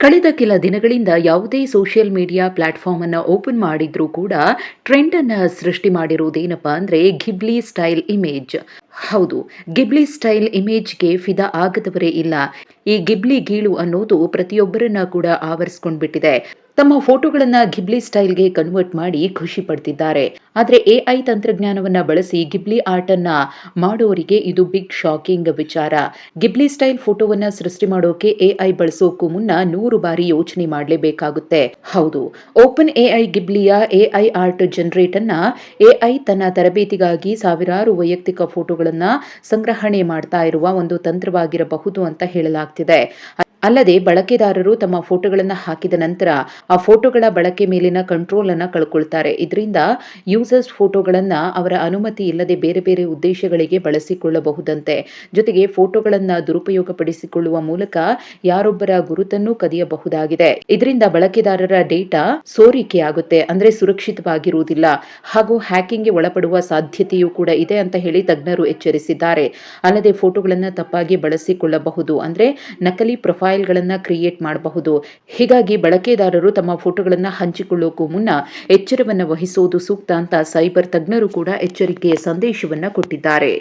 ಕಳೆದ ಕೆಲ ದಿನಗಳಿಂದ ಯಾವುದೇ ಸೋಷಿಯಲ್ ಮೀಡಿಯಾ ಪ್ಲಾಟ್ಫಾರ್ಮ್ ಅನ್ನು ಓಪನ್ ಮಾಡಿದ್ರೂ ಕೂಡ ಟ್ರೆಂಡ್ ಅನ್ನ ಸೃಷ್ಟಿ ಮಾಡಿರುವುದೇನಪ್ಪ ಅಂದ್ರೆ ಘಿಬ್ಲಿ ಸ್ಟೈಲ್ ಇಮೇಜ್ ಹೌದು, ಗಿಬ್ಲಿ ಸ್ಟೈಲ್ ಇಮೇಜ್ಗೆ ಫಿದಾ ಆಗದವರೇ ಇಲ್ಲ. ಈ ಗಿಬ್ಲಿ ಗೀಳು ಅನ್ನೋದು ಪ್ರತಿಯೊಬ್ಬರನ್ನ ಕೂಡ ಆವರಿಸ್ಕೊಂಡ್ಬಿಟ್ಟಿದೆ. ತಮ್ಮ ಫೋಟೋಗಳನ್ನ ಗಿಬ್ಲಿ ಸ್ಟೈಲ್ಗೆ ಕನ್ವರ್ಟ್ ಮಾಡಿ ಖುಷಿ ಪಡ್ತಿದ್ದಾರೆ. ಆದ್ರೆ ಎಐ ತಂತ್ರಜ್ಞಾನವನ್ನ ಬಳಸಿ ಗಿಬ್ಲಿ ಆರ್ಟ್ ಅನ್ನ ಮಾಡೋರಿಗೆ ಇದು ಬಿಗ್ ಶಾಕಿಂಗ್ ವಿಚಾರ. ಗಿಬ್ಲಿ ಸ್ಟೈಲ್ ಫೋಟೋವನ್ನ ಸೃಷ್ಟಿ ಮಾಡೋಕೆ ಎಐ ಬಳಸೋಕು ಮುನ್ನ ನೂರು ಬಾರಿ ಯೋಚನೆ ಮಾಡಲೇಬೇಕಾಗುತ್ತೆ. ಹೌದು, ಓಪನ್ ಎಐ ಗಿಬ್ಲಿಯ ಎಐ ಆರ್ಟ್ ಜನರೇಟ್ ಅನ್ನ ಎಐ ತನ್ನ ತರಬೇತಿಗಾಗಿ ಸಾವಿರಾರು ವೈಯಕ್ತಿಕ ಫೋಟೋಗಳನ್ನ ಸಂಗ್ರಹಣೆ ಮಾಡ್ತಾ ಇರುವ ಒಂದು ತಂತ್ರವಾಗಿರಬಹುದು ಅಂತ ಹೇಳಲಾಗ್ತಿದೆ. ಅಲ್ಲದೆ ಬಳಕೆದಾರರು ತಮ್ಮ ಫೋಟೋಗಳನ್ನು ಹಾಕಿದ ನಂತರ ಆ ಫೋಟೋಗಳ ಬಳಕೆ ಮೇಲಿನ ಕಂಟ್ರೋಲ್ ಅನ್ನು ಕಳ್ಕೊಳ್ತಾರೆ. ಇದರಿಂದ ಯೂಸರ್ಸ್ ಫೋಟೋಗಳನ್ನು ಅವರ ಅನುಮತಿ ಇಲ್ಲದೆ ಬೇರೆ ಬೇರೆ ಉದ್ದೇಶಗಳಿಗೆ ಬಳಸಿಕೊಳ್ಳಬಹುದಂತೆ. ಜೊತೆಗೆ ಫೋಟೋಗಳನ್ನು ದುರುಪಯೋಗಪಡಿಸಿಕೊಳ್ಳುವ ಮೂಲಕ ಯಾರೊಬ್ಬರ ಗುರುತನ್ನು ಕದಿಯಬಹುದಾಗಿದೆ. ಇದರಿಂದ ಬಳಕೆದಾರರ ಡೇಟಾ ಸೋರಿಕೆಯಾಗುತ್ತೆ, ಅಂದ್ರೆ ಸುರಕ್ಷಿತವಾಗಿರುವುದಿಲ್ಲ. ಹಾಗೂ ಹ್ಯಾಕಿಂಗ್ಗೆ ಒಳಪಡುವ ಸಾಧ್ಯತೆಯೂ ಕೂಡ ಇದೆ ಅಂತ ಹೇಳಿ ತಜ್ಞರು ಎಚ್ಚರಿಸಿದ್ದಾರೆ. ಅಲ್ಲದೆ ಫೋಟೋಗಳನ್ನು ತಪ್ಪಾಗಿ ಬಳಸಿಕೊಳ್ಳಬಹುದು, ಅಂದ್ರೆ ನಕಲಿ ಪ್ರೊಫೈಲ್ಗಳನ್ನ ಕ್ರಿಯೇಟ್ ಮಾಡಬಹುದು. ಹೀಗಾಗಿ ಬಳಕೆದಾರರು ತಮ್ಮ ಫೋಟೋಗಳನ್ನು ಹಂಚಿಕೊಳ್ಳೋಕ್ಕೂ ಮುನ್ನ ಎಚ್ಚರವನ್ನ ವಹಿಸುವುದು ಸೂಕ್ತ ಅಂತ ಸೈಬರ್ ತಜ್ಞರು ಕೂಡ ಎಚ್ಚರಿಕೆಯ ಸಂದೇಶವನ್ನ ಕೊಟ್ಟಿದ್ದಾರೆ.